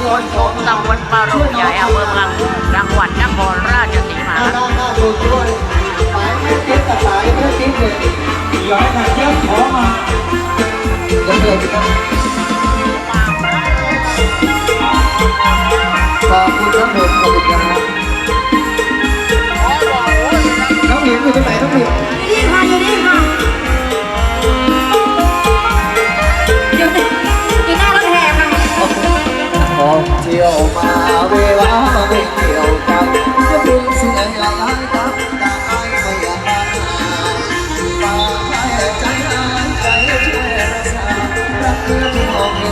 โคนโคมตำบลปารุใหญ่อำเภอเมืองจังหวัดนครราชสีมาหน้าครับหวยสายไม่ติดกับสายไม่ติดเลยย้อยมาเยี่ยมขอมาเดี๋ยวเดี๋ยวครับขอบคุณครับผมขอบคุณครับน้องหมิวอยู่ตรงไหนน้องหมิวนี่ค่ะ ที่ยวมาเวลาไม่เกี่ยวกันจะเป็นสิ่งอะไรกับแต่ไอ้ไม่อยากมาฝากให้ใจหายใจช่วยรักษารักเธอที่มองเห็น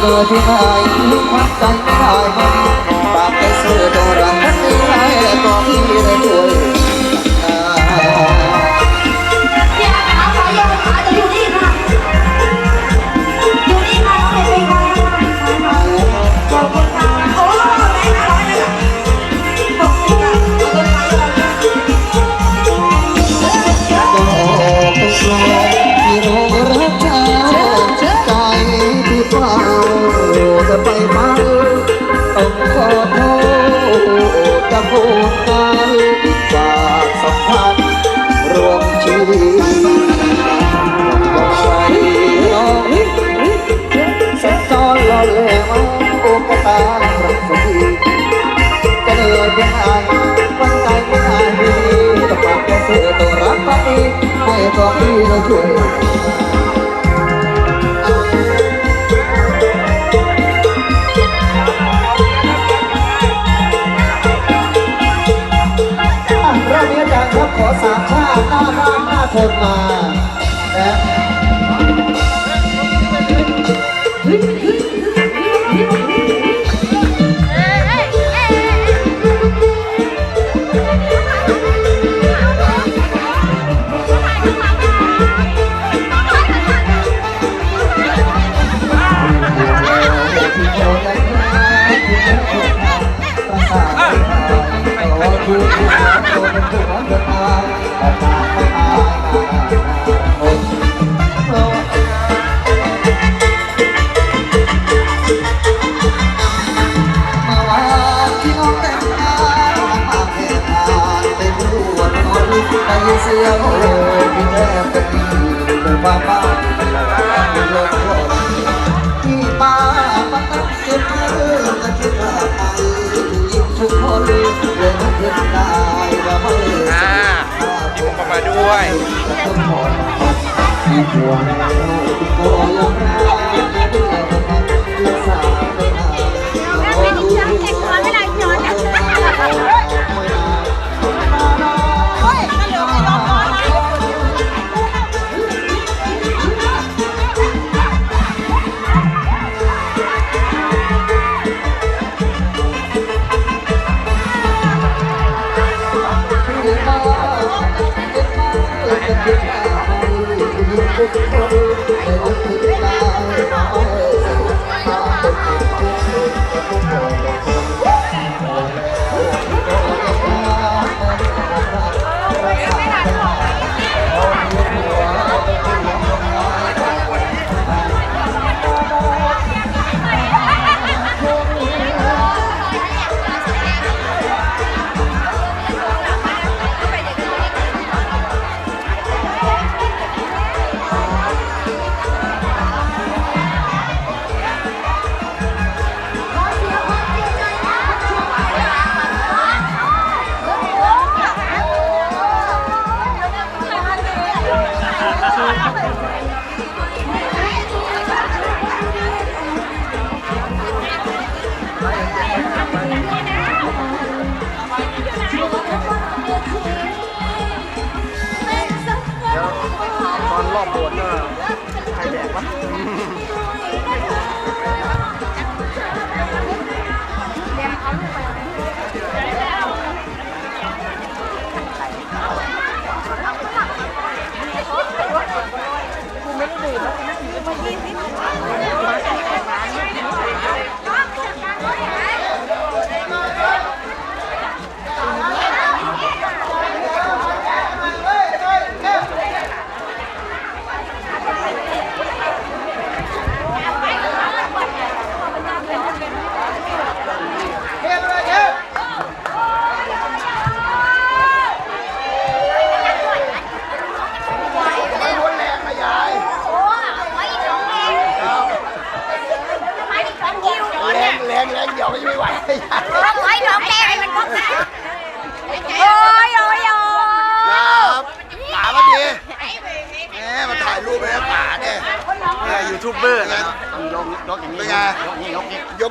เลยที่ไหนพักใจไม่ได้ ต้องขอโทษจะพูดกันฝากสัมพันธ์รวมชีวิตบอกใจน้องสัญจรลอยมาโอ้กตารักสักทีจะเดินยังไงวันใจไม่ได้ดีแต่ฝากแค่เสือตัวรักพักดีให้ตัว คนมา ได้ยินเสียงโอ้ยพี่แทบเป็นเป็นบ้าบ้าเป็นลมร้อนที่มาประทับเก็บมือและคิดว่าไปยิ้มทุกคนเลยนึกขึ้นได้ว่าไม่อ่ามีผมมาด้วยต้องขอที่หัวเราก็ยอ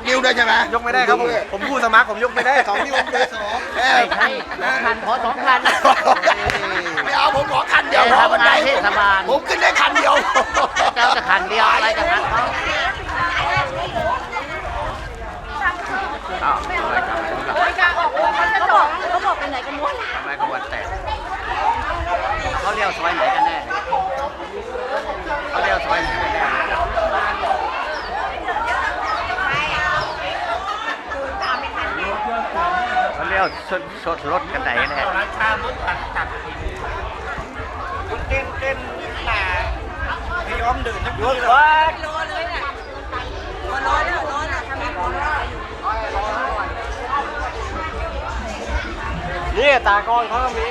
กนี่ยกนิ้วได้ใช่ไหมยกไม่ได้ครับผมผมผู้สมัครผมยกไม่ได้สองนิ้วได้สองเอ้ยใช่สองคันขอสองคัน ไม่เอาผมขอคันเดียวเดี๋พยวอมันได้ทำงานเทศบาล ผมขึ้นได้คันเดียว เจ้าจะคันเดียวอะไรกับคันเขาอ้าวไม่เอาไม่เอาไม่กล้าออกเลยมันจะจบเขาบอกไปไหนกันหมด ทำไมขบวนแตกเขาเลี้ยวซอยไหนกันแน่เขาเลี้ยวซอยไหนกันแน่ แล้วชนชนรถกันไหนแน่ร้านค้ารถตัดตัดเต้นเต้นหนาพี่ย้อมเดินทั้งคืนเลยนี่ตากร้องเขาก็มี